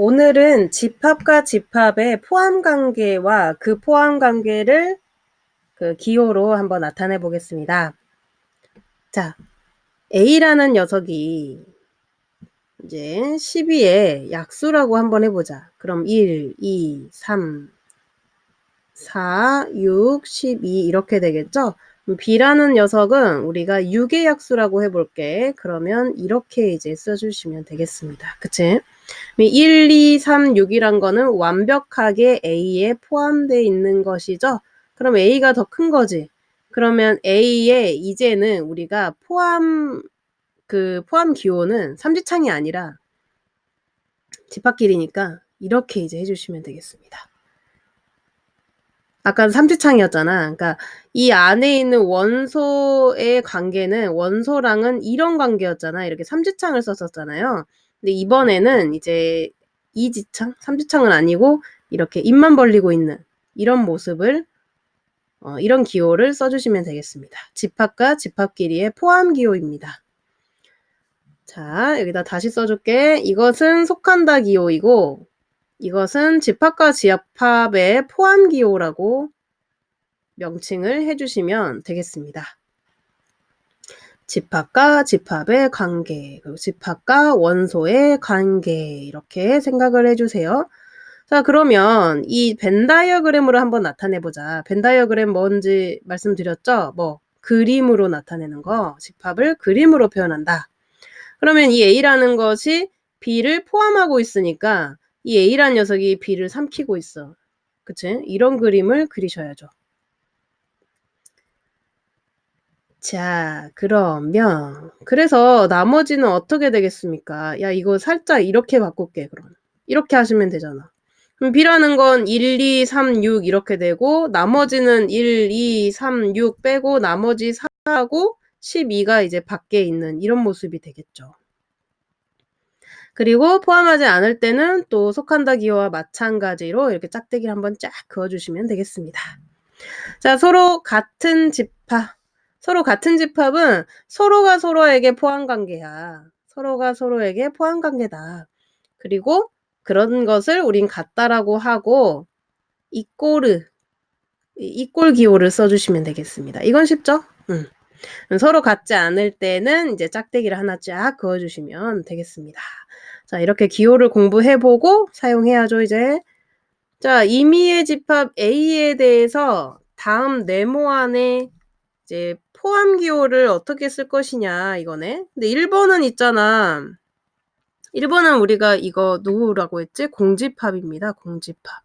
오늘은 집합과 집합의 포함 관계와 그 포함 관계를 그 기호로 한번 나타내 보겠습니다. 자, A라는 녀석이 이제 12의 약수라고 한번 해보자. 그럼 1, 2, 3, 4, 6, 12 이렇게 되겠죠? B라는 녀석은 우리가 6의 약수라고 해볼게. 그러면 이렇게 이제 써주시면 되겠습니다. 그치? 1, 2, 3, 6이란 거는 완벽하게 A에 포함되어 있는 것이죠. 그럼 A가 더 큰 거지. 그러면 A에 이제는 우리가 포함, 그 포함 기호는 삼지창이 아니라 집합끼리니까 이렇게 이제 해주시면 되겠습니다. 아까 삼지창이었잖아. 그러니까 이 안에 있는 원소의 관계는 원소랑은 이런 관계였잖아. 이렇게 삼지창을 썼었잖아요. 근데 이번에는 이제 이지창, 삼지창은 아니고 이렇게 입만 벌리고 있는 이런 모습을 어, 이런 기호를 써주시면 되겠습니다. 집합과 집합끼리의 포함 기호입니다. 자, 여기다 다시 써줄게. 이것은 속한다 기호이고 이것은 집합과 집합의 포함 기호라고 명칭을 해주시면 되겠습니다. 집합과 집합의 관계, 그리고 집합과 원소의 관계 이렇게 생각을 해주세요. 자, 그러면 이 벤다이어그램으로 한번 나타내 보자. 벤다이어그램 뭔지 말씀드렸죠? 뭐 그림으로 나타내는 거, 집합을 그림으로 표현한다. 그러면 이 A라는 것이 B를 포함하고 있으니까 이 A라는 녀석이 B를 삼키고 있어. 그치? 이런 그림을 그리셔야죠. 자, 그러면 그래서 나머지는 어떻게 되겠습니까? 야, 이거 살짝 이렇게 바꿀게, 그럼. 이렇게 하시면 되잖아. 그럼 B라는 건 1, 2, 3, 6 이렇게 되고 나머지는 1, 2, 3, 6 빼고 나머지 4하고 12가 이제 밖에 있는 이런 모습이 되겠죠. 그리고 포함하지 않을 때는 또 속한다 기호와 마찬가지로 이렇게 짝대기를 한번 쫙 그어주시면 되겠습니다. 자, 서로 같은 집합. 서로 같은 집합은 서로가 서로에게 포함 관계야. 서로가 서로에게 포함 관계다. 그리고 그런 것을 우린 같다라고 하고 이꼬르 이꼴 기호를 써주시면 되겠습니다. 이건 쉽죠? 음. 서로 같지 않을 때는 이제 짝대기를 하나 쫙 그어주시면 되겠습니다. 자, 이렇게 기호를 공부해보고 사용해야죠, 이제. 자, 임의의 집합 A에 대해서 다음 네모 안에 이제 포함 기호를 어떻게 쓸 것이냐, 이거네. 근데 1번은 있잖아. 1번은 우리가 이거 누구라고 했지? 공집합입니다, 공집합.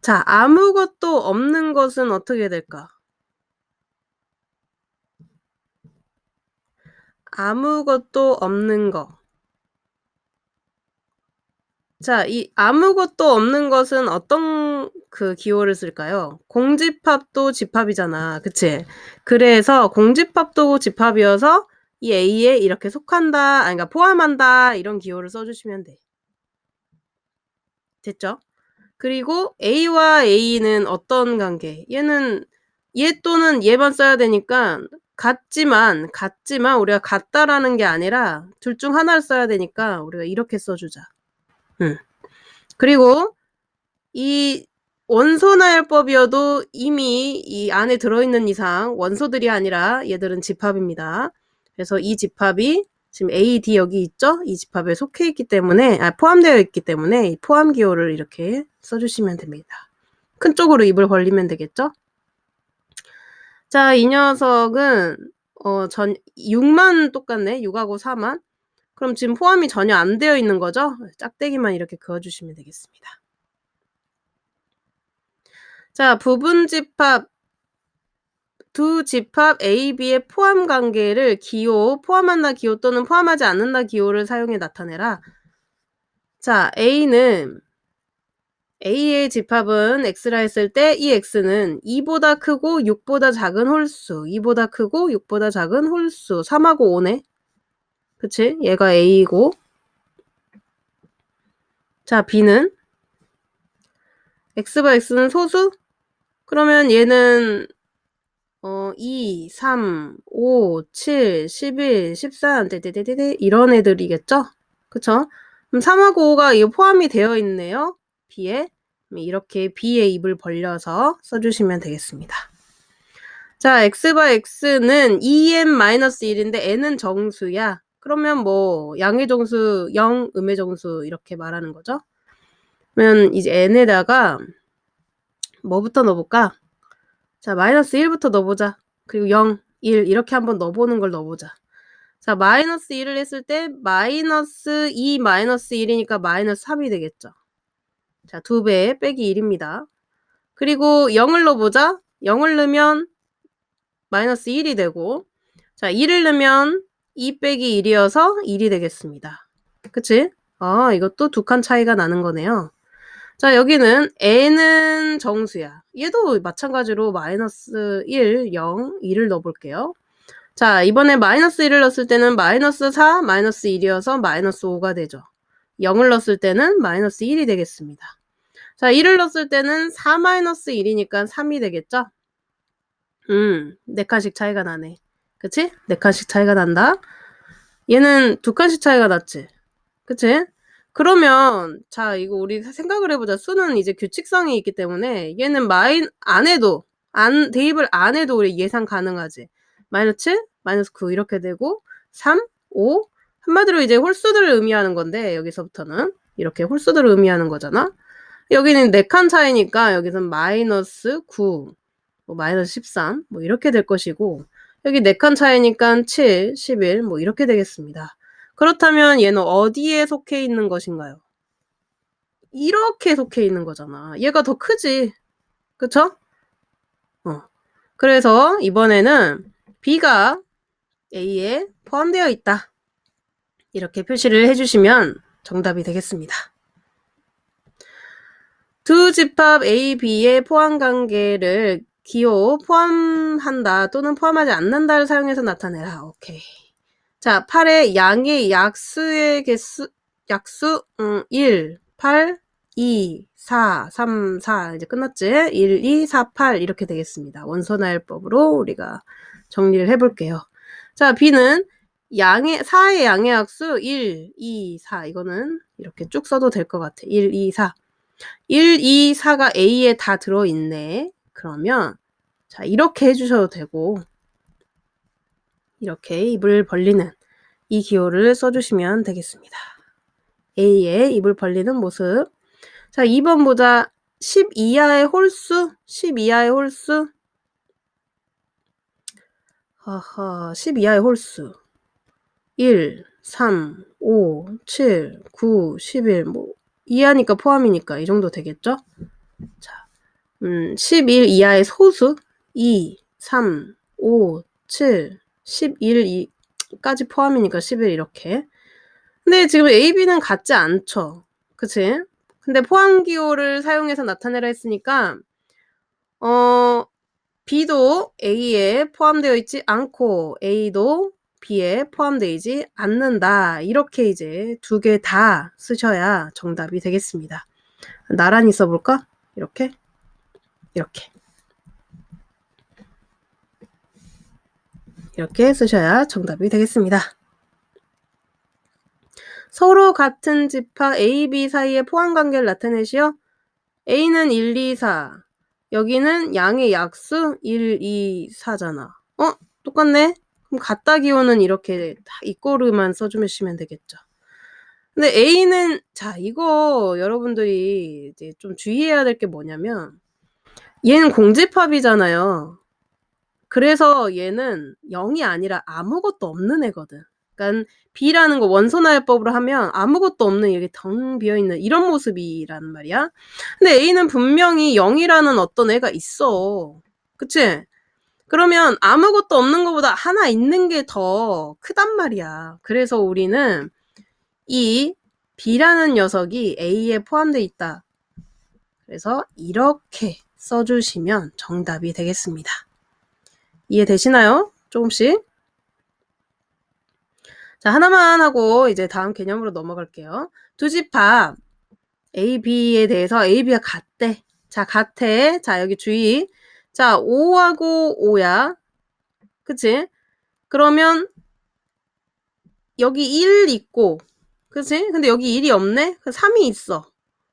자, 아무것도 없는 것은 어떻게 될까? 아무것도 없는 거. 자, 이 아무것도 없는 것은 어떤 그 기호를 쓸까요? 공집합도 집합이잖아. 그치? 그래서 공집합도 집합이어서 이 A에 이렇게 속한다, 아니, 그러니까 포함한다, 이런 기호를 써주시면 돼. 됐죠? 그리고 A와 A는 어떤 관계? 얘는 얘 또는 얘만 써야 되니까 같지만, 같지만 우리가 같다라는 게 아니라 둘 중 하나를 써야 되니까 우리가 이렇게 써주자. 음. 그리고 이 원소 나열법이어도 이미 이 안에 들어있는 이상 원소들이 아니라 얘들은 집합입니다. 그래서 이 집합이 지금 A, D 여기 있죠? 이 집합에 속해 있기 때문에 아, 포함되어 있기 때문에 포함 기호를 이렇게 써주시면 됩니다. 큰 쪽으로 입을 벌리면 되겠죠? 자, 이 녀석은 어, 전 6만 똑같네. 6하고 4만. 그럼 지금 포함이 전혀 안 되어 있는 거죠? 짝대기만 이렇게 그어주시면 되겠습니다. 자, 부분 집합 두 집합 A, B의 포함 관계를 기호, 포함한다 기호 또는 포함하지 않는다 기호를 사용해 나타내라. 자, A는 A의 집합은 X라 했을 때 이 X는 2보다 크고 6보다 작은 홀수, 2보다 크고 6보다 작은 홀수, 3하고 5네. 그치? 얘가 A이고. 자, B는 X가 X는 소수? 그러면 얘는 어, 2, 3, 5, 7, 11, 14, 떼떼떼떼 이런 애들이겠죠? 그쵸? 그럼 3하고 5가 이거 포함이 되어 있네요. B에. 이렇게 B의 입을 벌려서 써주시면 되겠습니다. 자, x바 x는 2n-1인데 n은 정수야. 그러면 뭐 양의 정수 0, 음의 정수 이렇게 말하는 거죠. 그러면 이제 n에다가 뭐부터 넣어볼까? 자, 마이너스 1부터 넣어보자. 그리고 0, 1 이렇게 한번 넣어보는 걸 넣어보자. 자, 마이너스 1을 했을 때 마이너스 2 마이너스 1이니까 마이너스 3이 되겠죠. 자, 2배 빼기 1입니다. 그리고 0을 넣어보자. 0을 넣으면 마이너스 1이 되고 자, 2를 넣으면 2 빼기 1이어서 1이 되겠습니다. 그치? 아, 이것도 두 칸 차이가 나는 거네요. 자, 여기는 n은 정수야. 얘도 마찬가지로 마이너스 1, 0, 2를 넣어볼게요. 자, 이번에 마이너스 1을 넣었을 때는 마이너스 4, 마이너스 1이어서 마이너스 5가 되죠. 0을 넣었을 때는 마이너스 1이 되겠습니다. 자, 1을 넣었을 때는 4 마이너스 1이니까 3이 되겠죠? 음, 4칸씩 차이가 나네. 그치? 4칸씩 차이가 난다. 얘는 두 칸씩 차이가 났지. 그치? 그러면 자 이거 우리 생각을 해보자. 수는 이제 규칙성이 있기 때문에 얘는 마인 안 해도 안 대입을 안 해도 우리 예상 가능하지. 마이너스 7, 마이너스 9 이렇게 되고 3, 5 한마디로 이제 홀수들을 의미하는 건데 여기서부터는 이렇게 홀수들을 의미하는 거잖아. 여기는 4칸 차이니까 여기서는 마이너스 9, 뭐 마이너스 13, 뭐 이렇게 될 것이고 여기 4칸 차이니까 7, 11, 뭐 이렇게 되겠습니다. 그렇다면 얘는 어디에 속해 있는 것인가요? 이렇게 속해 있는 거잖아. 얘가 더 크지. 그쵸? 어. 그래서 이번에는 B가 A에 포함되어 있다. 이렇게 표시를 해주시면 정답이 되겠습니다. 두 집합 A, B의 포함 관계를 기호 포함한다 또는 포함하지 않는다를 사용해서 나타내라. 오케이. 자, 8의 양의 약수의 개수, 약수, 음, 1, 8, 2, 4, 3, 4. 이제 끝났지? 1, 2, 4, 8. 이렇게 되겠습니다. 원소나열법으로 우리가 정리를 해볼게요. 자, B는 양의, 4의 양의 약수 1, 2, 4. 이거는 이렇게 쭉 써도 될 것 같아. 1, 2, 4. 1, 2, 4가 A에 다 들어있네. 그러면, 자, 이렇게 해주셔도 되고, 이렇게 입을 벌리는 이 기호를 써주시면 되겠습니다. A의 입을 벌리는 모습. 자, 2번 보자. 10 이하의 홀수, 10 이하의 홀수. 하하, 10 이하의 홀수. 1, 3, 5, 7, 9, 11. 뭐, 이하니까 포함이니까 이 정도 되겠죠? 자, 음, 11 이하의 소수. 2, 3, 5, 7, 11까지 포함이니까 11 이렇게. 근데 지금 A, B는 같지 않죠. 그치? 근데 포함 기호를 사용해서 나타내라 했으니까 어 B도 A에 포함되어 있지 않고 A도 B에 포함되지 않는다. 이렇게 이제 두 개 다 쓰셔야 정답이 되겠습니다. 나란히 써볼까? 이렇게 이렇게 이렇게 쓰셔야 정답이 되겠습니다. 서로 같은 집합 A, B 사이의 포함 관계를 나타내시오. A는 1, 2, 4. 여기는 양의 약수 1, 2, 4잖아. 어? 똑같네? 그럼 같다 기호는 이렇게 다 이꼬르만 써주시면 되겠죠. 근데 A는, 자, 이거 여러분들이 이제 좀 주의해야 될 게 뭐냐면, 얘는 공집합이잖아요. 그래서 얘는 0이 아니라 아무것도 없는 애거든. 그러니까 B라는 거 원소나열법으로 하면 아무것도 없는 이렇게 덩 비어있는 이런 모습이란 말이야. 근데 A는 분명히 0이라는 어떤 애가 있어. 그치? 그러면 아무것도 없는 것보다 하나 있는 게 더 크단 말이야. 그래서 우리는 이 B라는 녀석이 A에 포함되어 있다. 그래서 이렇게 써주시면 정답이 되겠습니다. 이해되시나요? 조금씩. 자, 하나만 하고 이제 다음 개념으로 넘어갈게요. 두 집합 A, B에 대해서 A, B가 같대. 자, 같아. 자, 여기 주의. 자, 5하고 5야. 그치? 그러면 여기 1 있고 그치? 근데 여기 1이 없네? 3이 있어.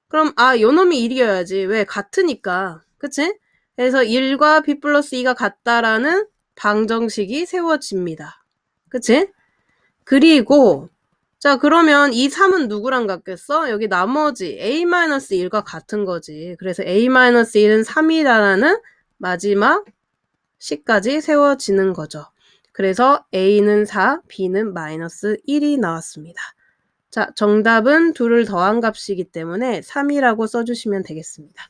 그럼 아 요 놈이 1이어야지. 왜? 같으니까. 그치? 그래서 1과 b 플러스 2가 같다라는 방정식이 세워집니다. 그치? 그리고 자 그러면 이 3은 누구랑 같겠어? 여기 나머지 a-1과 같은 거지. 그래서 a-1은 3이라는 마지막 식까지 세워지는 거죠. 그래서 a는 4, b는 마이너스 1이 나왔습니다. 자, 정답은 둘을 더한 값이기 때문에 3이라고 써주시면 되겠습니다.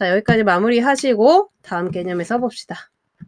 자, 여기까지 마무리하시고 다음 개념에 써봅시다.